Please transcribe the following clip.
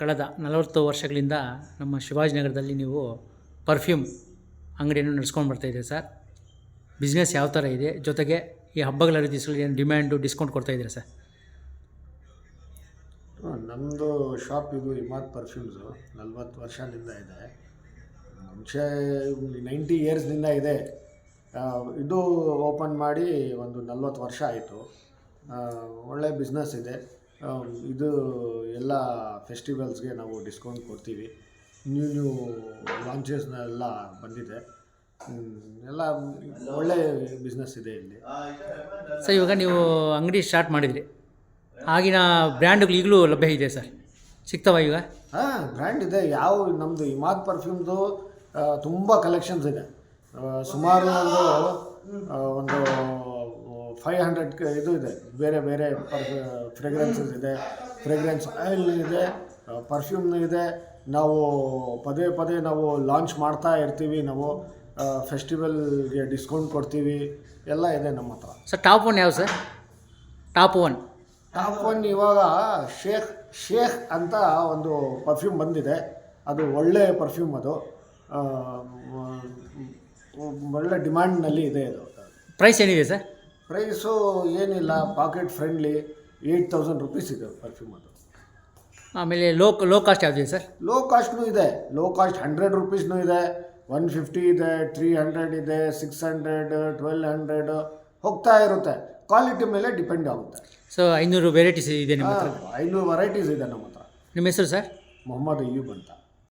ಕಳೆದ ನಲವತ್ತು ವರ್ಷಗಳಿಂದ ನಮ್ಮ ಶಿವಾಜಿನಗರದಲ್ಲಿ ನೀವು ಪರ್ಫ್ಯೂಮ್ ಅಂಗಡಿಯನ್ನು ನಡೆಸ್ಕೊಂಡು ಬರ್ತಾಯಿದ್ದೀರಿ ಸರ್? ಬಿಸ್ನೆಸ್ ಯಾವ ಥರ ಇದೆ? ಜೊತೆಗೆ ಈ ಹಬ್ಬಗಳ ದಿವಸಗಳಲ್ಲಿ ಏನು ಡಿಮ್ಯಾಂಡು, ಡಿಸ್ಕೌಂಟ್ ಕೊಡ್ತಾ ಇದ್ದೀರಾ ಸರ್? ನಮ್ಮದು ಶಾಪ್ ಇದು ಹಿಮಾತ್ ಪರ್ಫ್ಯೂಮ್ಸು ನಲ್ವತ್ತು ವರ್ಷದಿಂದ ಇದೆ. ಮುಂಚೆ ನೈಂಟಿ ಇಯರ್ಸ್ನಿಂದ ಇದೆ. ಇದು ಓಪನ್ ಮಾಡಿ ಒಂದು ನಲ್ವತ್ತು ವರ್ಷ ಆಯಿತು. ಒಳ್ಳೆ ಬಿಸ್ನೆಸ್ ಇದೆ. ಇದು ಎಲ್ಲ ಫೆಸ್ಟಿವಲ್ಸ್ಗೆ ನಾವು ಡಿಸ್ಕೌಂಟ್ ಕೊಡ್ತೀವಿ. ನ್ಯೂ ನ್ಯೂ ಲಾಂಚಸ್ನೆಲ್ಲ ಬಂದಿದೆ. ಹ್ಮ್, ಎಲ್ಲ ಒಳ್ಳೆ ಬಿಸ್ನೆಸ್ ಇದೆ ಇಲ್ಲಿ. ಸರ್ ಇವಾಗ ನೀವು ಅಂಗಡಿ ಸ್ಟಾರ್ಟ್ ಮಾಡಿದ್ರಿ. ಆಗಿನ ಬ್ರ್ಯಾಂಡ್ಗಳು ಈಗಲೂ ಲಭ್ಯ ಇದೆ ಸರ್. ಸಿಗ್ತಾವ ಈಗ? ಹಾಂ ಬ್ರ್ಯಾಂಡ್ ಇದೆ. ಯಾವ ನಮ್ಮದು ಇಮಾದ್ ಪರ್ಫ್ಯೂಮ್ದು ತುಂಬ ಕಲೆಕ್ಷನ್ಸ್ ಇದೆ. ಸುಮಾರು ಒಂದು ಒಂದು ಫೈವ್ ಹಂಡ್ರೆಡ್ ಇದು ಇದೆ. ಬೇರೆ ಬೇರೆ ಫ್ರೆಗ್ರೆನ್ಸಸ್ ಇದೆ. ಫ್ರೆಗ್ರೆನ್ಸ್ ಆಯಿಲ್ ಇದೆ ಪರ್ಫ್ಯೂಮ್ ಇದೆ. ನಾವು ಪದೇ ಪದೇ ನಾವು ಲಾಂಚ್ ಮಾಡ್ತಾ ಇರ್ತೀವಿ ನಾವು. ಫೆಸ್ಟಿವಲ್ಗೆ ಡಿಸ್ಕೌಂಟ್ ಕೊಡ್ತೀವಿ. ಎಲ್ಲ ಇದೆ ನಮ್ಮ ಹತ್ರ. ಸರ್ ಟಾಪ್ ಒನ್ ಯಾವ sir top one top one ಇವಾಗ ಶೇಖ್ ಶೇಖ್ ಅಂತ ಒಂದು ಪರ್ಫ್ಯೂಮ್ ಬಂದಿದೆ. ಅದು ಒಳ್ಳೆ ಪರ್ಫ್ಯೂಮ್ ಅದು. ಒಳ್ಳೆ ಡಿಮ್ಯಾಂಡ್ನಲ್ಲಿ ಇದೆ ಅದು. ಪ್ರೈಸ್ ಏನಿದೆ ಸರ್ ಪ್ರೈಸು ಏನಿಲ್ಲ pocket friendly eight thousand rupees ಇದೆ ಪರ್ಫ್ಯೂಮ್ ಅದು. ಆಮೇಲೆ ಲೋ ಲೋ ಕಾಸ್ಟ್ ಯಾವುದಿದೆ ಸರ್? ಲೋ ಕಾಸ್ಟ್ನೂ ಇದೆ. ಲೋ ಕಾಸ್ಟ್ ಹಂಡ್ರೆಡ್ ರುಪೀಸ್ನೂ ಇದೆ. ಒನ್ ಫಿಫ್ಟಿ ಇದೆ ತ್ರೀ ಹಂಡ್ರೆಡ್ ಇದೆ ಸಿಕ್ಸ್ ಹಂಡ್ರೆಡ್ ಟ್ವೆಲ್ ಹಂಡ್ರೆಡ್ ಹೋಗ್ತಾ ಇರುತ್ತೆ. ಕ್ವಾಲಿಟಿ ಮೇಲೆ ಡಿಪೆಂಡ್ ಆಗುತ್ತೆ. ಸೊ ಐನೂರು ವೆರೈಟೀಸ್ ಇದೆ ನಿಮ್ಮ ಹತ್ರ? ಐನೂರು ವೆರೈಟೀಸ್ ಇದೆ ನಮ್ಮ ಹತ್ರ. ನಿಮ್ಮ ಹೆಸರು ಸರ್? ಮೊಹಮ್ಮದ್ ಅಯ್ಯೂಬ್ ಅಂತ.